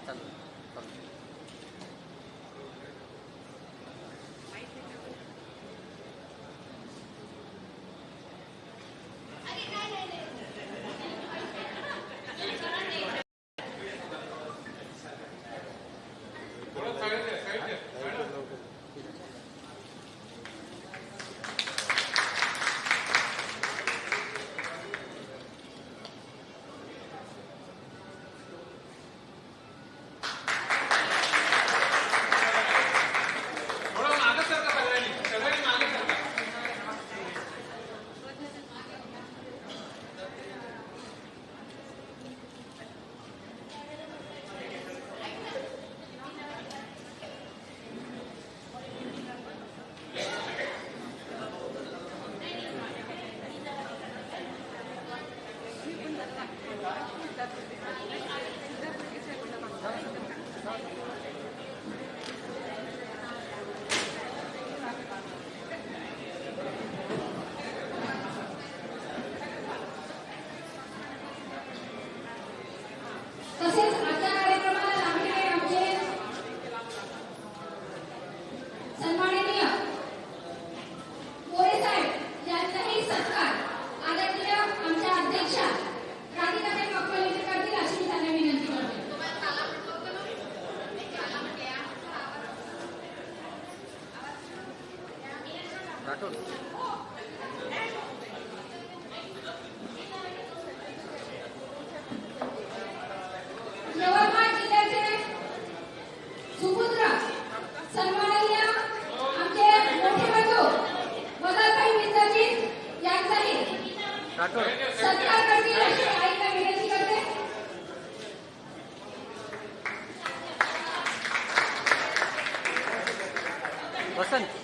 hasta luego. सत्कार करतील अशी आईला विनंती करते. वसंत.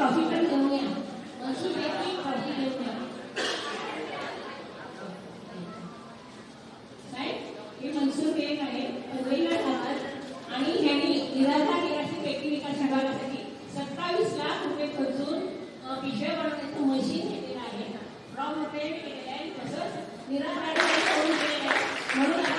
ट्रॉफी पण हे मनसूर बेग आहे मुंबईला राहतात आणि ह्यांनी निराधार निराशी व्यक्ती विकास सत्तावीस लाख रुपये खर्चून पिशव्या बनवण्याचं मशीन घेतलेलं आहे रॉ मटेरियल केलेलं आहे तसंच निराधार म्हणून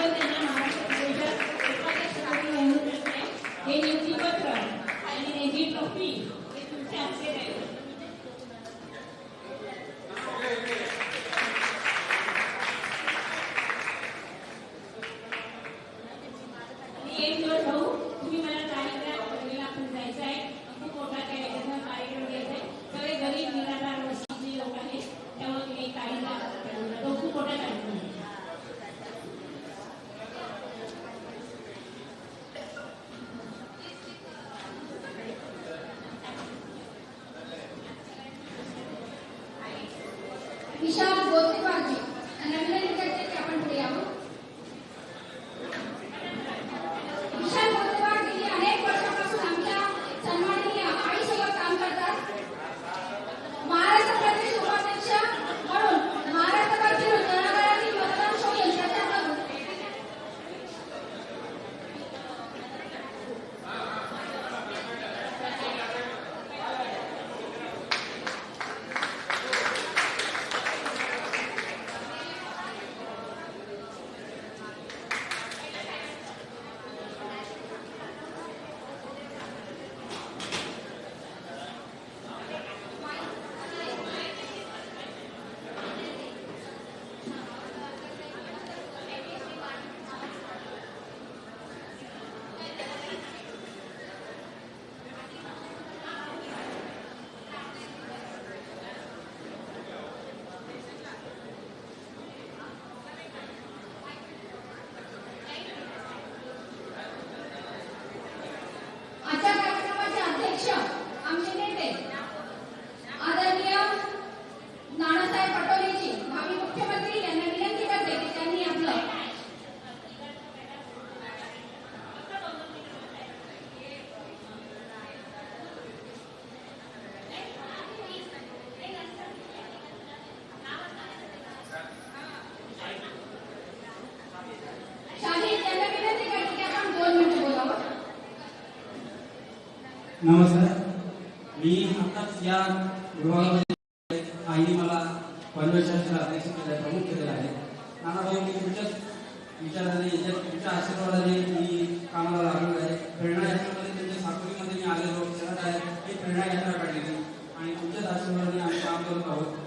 विचाराने यांच्या तुमच्या आशीर्वादाने मी कामाला लागलो आहे. प्रेरणा यात्रामध्ये त्यांच्या साकोरीमध्ये मी आलेलो शहरात आहे. ही प्रेरणा यात्रा काढलेली. आणि तुमच्याच आशीर्वादाने आम्ही काम करत आहोत.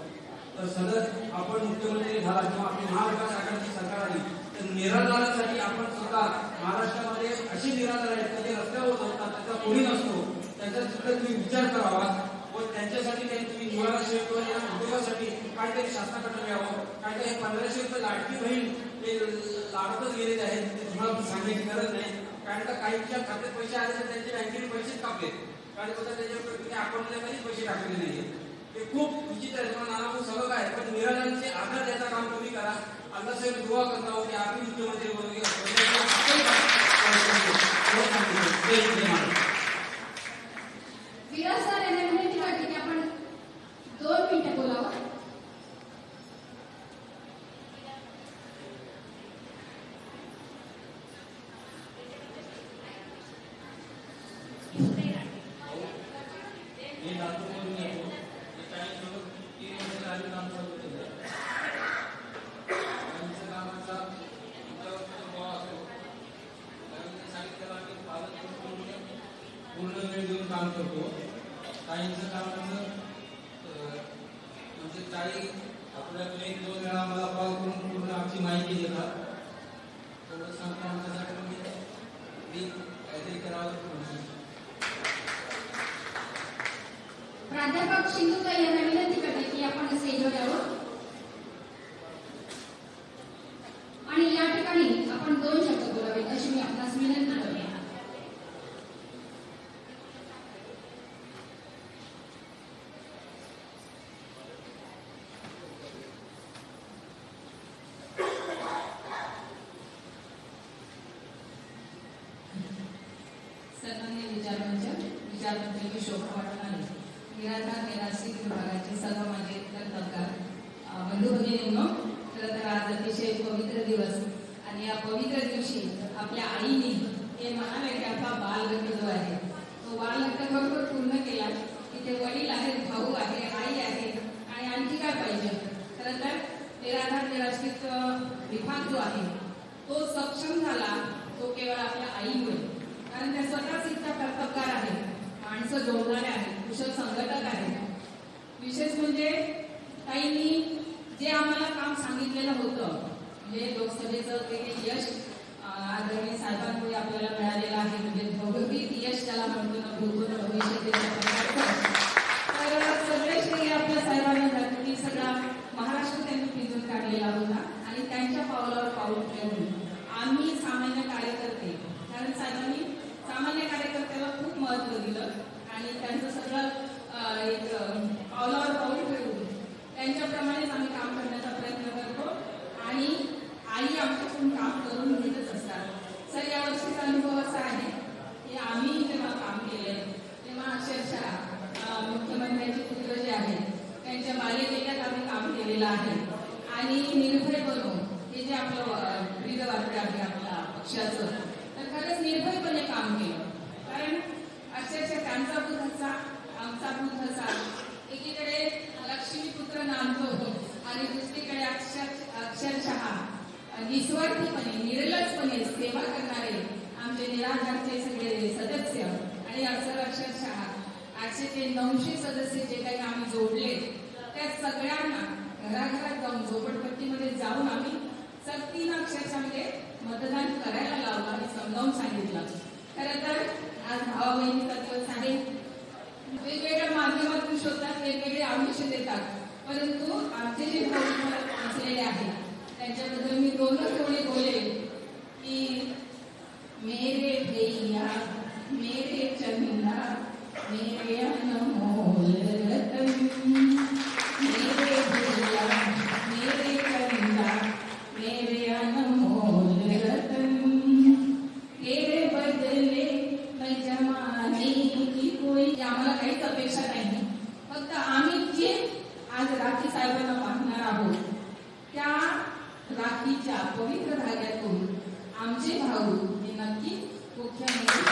तर सतत आपण मुख्यमंत्री झाला किंवा आपली महाविकास आघाडीची सरकार आली तर निराधारासाठी आपण स्वतः महाराष्ट्रामध्ये अशी निराधार आहेत की जे रस्त्यावर जातात त्याचा कोणी नसतो. त्याचा सुद्धा तुम्ही विचार करावा व त्यांच्यासाठी काही तुम्ही निवाराशिवाय किंवा या उद्योगासाठी काहीतरी शासनाकडे यावं काहीतरी पंधराशे रुपये लाडकी बहीण ते लाडतच गेलेले आहेत ते तुम्हाला सांगण्याची गरज नाही. कारण का काहीच्या खात्यात पैसे आले तर त्यांच्या बँकेने पैसेच कापले. कारण स्वतः त्याच्यावर तुम्ही अकाउंटला कधीच पैसे टाकले नाही ते खूप विचित्र आहे तुम्हाला नाना खूप सगळं आहे पण निराधारांचे आधार द्यायचं काम तुम्ही करा. अल्लासाहेब दुवा करता हो की आपली मुख्यमंत्री वगैरे विराज सर यांना विनंती करते की आपण दोन मिनिटं बोलावं हे लातूरमधून येतो हे काही सोबत तीन वर्ष आधी काम चालू केलं त्यांच्या कामाचा तुमच्यावर प्रभाव असतो कारण सांगितलं आम्ही पालक म्हणून पूर्ण वेळ देऊन काम करतो. काहींचं कामाचं अं, म्हणजे काही आपल्याकडे एक दोन वेळा आम्हाला कॉल करून पूर्ण आमची माहिती देतात. थोडं सांगतो आमच्यासाठी म्हणजे मी काहीतरी करावं म्हणून प्राध्यापक सिंधुताई यांना विनंती करते की आपण स्टेजवर यावं आणि या ठिकाणी आपण दोन शब्द बोलावेत अशी मी आपणास विनंती करते सर्वांनी विचारांच्या विचारपत्रिके शोभा वाटणार निराधार निराश्रित विभागाचे सर्व माझे कर्तव्यकार अ, बंधू भगिनींनो खरं तर आज अतिशय पवित्र दिवस. आणि या पवित्र दिवशी आपल्या आईने हे म्हणाले की आपला बालगट जो आहे तो बालगट बरोबर पूर्ण केला. की ते वडील आहेत भाऊ आहे आई आहे आणि आणखी काय पाहिजे? खरं तर निराधार निराश्रित विभाग जो आहे तो सक्षम झाला तो केवळ आपल्या आईमुळे. कारण त्या स्वतःच इतका कर्तबगार आहे माणसं जोडणारे आहेत कुशल संघटक आहेत विशेष म्हणजे ताईंनी जे आम्हाला काम सांगितलेलं होतं म्हणजे लोकसभेचं ते यश आदरणीय साहेबांमुळे आपल्याला मिळालेलं आहे म्हणजे भौगोलिक यश त्याला म्हणतो ना भूगोल भविष्य तर सगळे श्रेय आपल्या साहेबांना जातं की सगळा महाराष्ट्र त्यांनी पिंजून काढलेला होता आणि त्यांच्या पावलावर पाऊल ठेवून आम्ही सामान्य कार्यकर्ते कारण साहेबांनी सामान्य कार्यकर्त्याला खूप महत्त्व दिलं आणि त्यांचं सगळं एक पावलावर पाऊल ठेवून त्यांच्याप्रमाणेच आम्ही काम करण्याचा प्रयत्न करतो आणि आई आमच्याकडून काम करून घेतच असतात. सर यावर्षीचा अनुभव असा आहे की आम्ही जेव्हा काम केले तेव्हा अक्षरशः मुख्यमंत्र्यांचे पुत्र जे आहेत त्यांच्या बालेकिल्ल्यात आम्ही काम केलेलं आहे. आणि निर्भय बनवून हे जे आपलं अं, ब्रीद आहे आपल्या पक्षाचं निर्भयपणे काम केलं. कारण अक्षरशः त्यांचा बुध असा आमचा बुध असा एकीकडे लक्ष्मीपुत्र नांदतो आणि दुसरीकडे अक्षर अक्षरशः निस्वार्थीपणे निर्लजपणे सेवा करणारे आमचे निराधारचे सगळे सदस्य आणि असं अक्षरशः आठशे ते नऊशे सदस्य जे काही आम्ही जोडले त्या सगळ्यांना घराघरात जाऊन झोपडपट्टीमध्ये जाऊन आम्ही सक्तीनं अक्षरशः म्हणजे मतदान करायला लावलं आणि समजावून सांगितलं खरं तर आज भावा बहिणीचा दिवस आहे वेगवेगळ्या माध्यमातून शोधतात वेगवेगळे आयुष्य देतात परंतु आमचे जे भाऊ तुम्हाला पोहोचलेले आहेत त्यांच्याबद्दल मी दोनच ओळी बोलेल की मेरे भैया मेरे चंदा मेरे अनमोल रतन मेरे भैया मेरे चंदा मेरे अनमोल रतन तेरे बदले मैं जमाने की कोई की आम्हाला काहीच अपेक्षा नाही फक्त आम्ही जे आज राखी साहेबांना पाहणार आहोत त्या राखीच्या पवित्र धाग्यातून आमचे भाऊ हे नक्की मुख्यमंत्री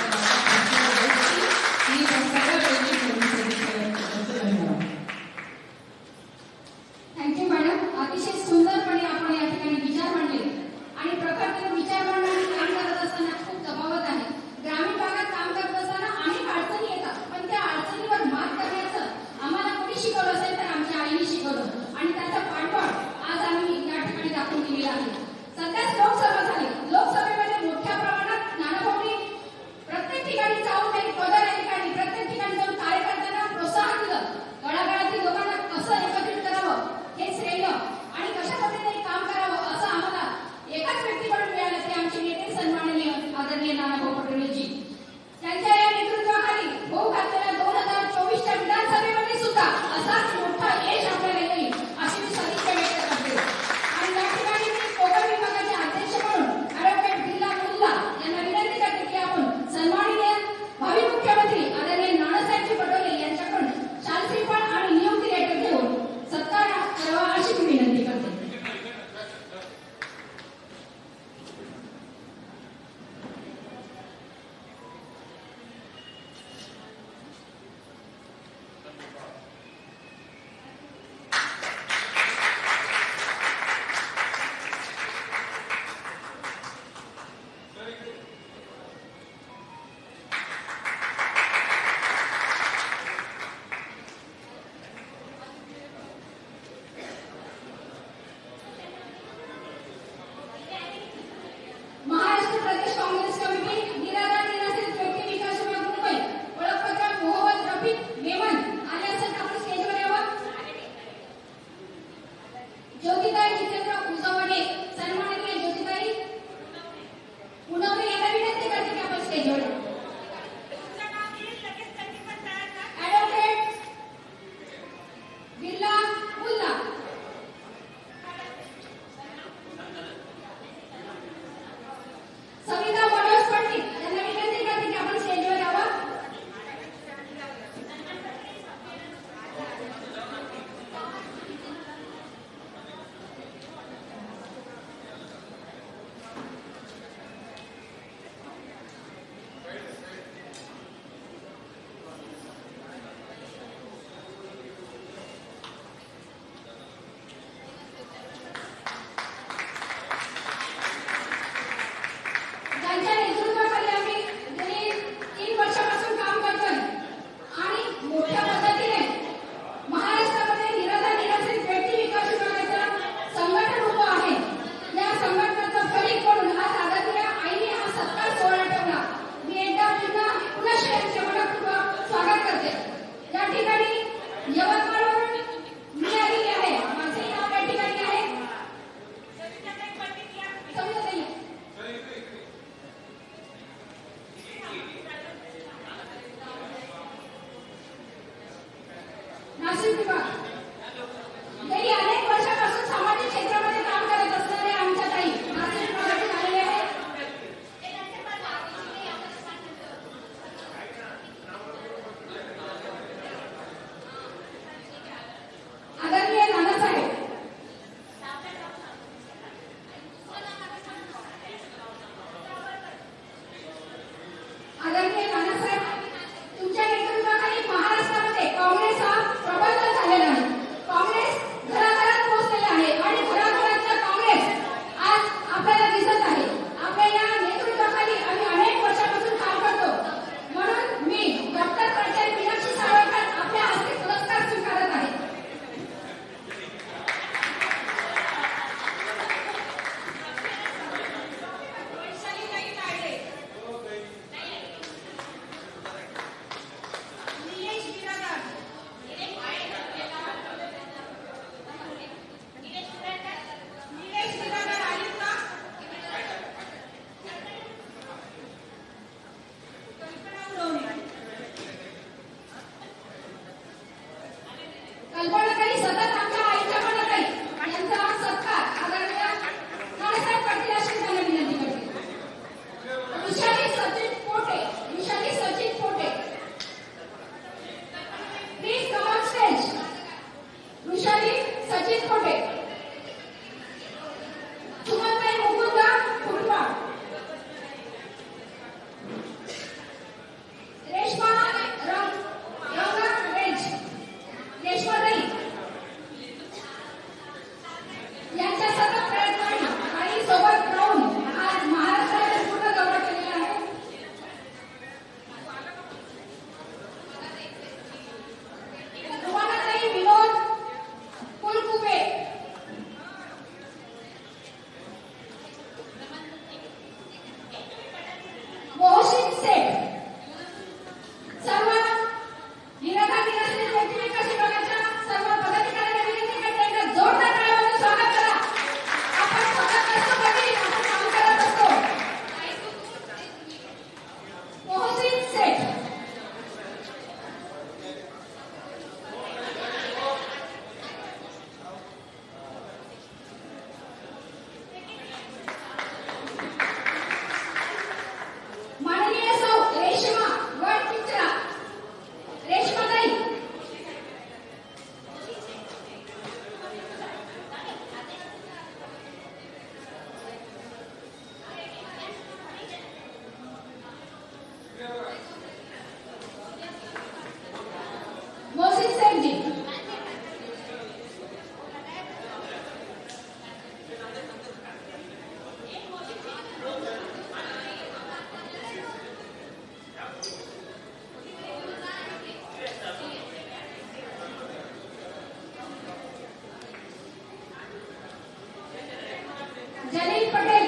જનીલ પટેલ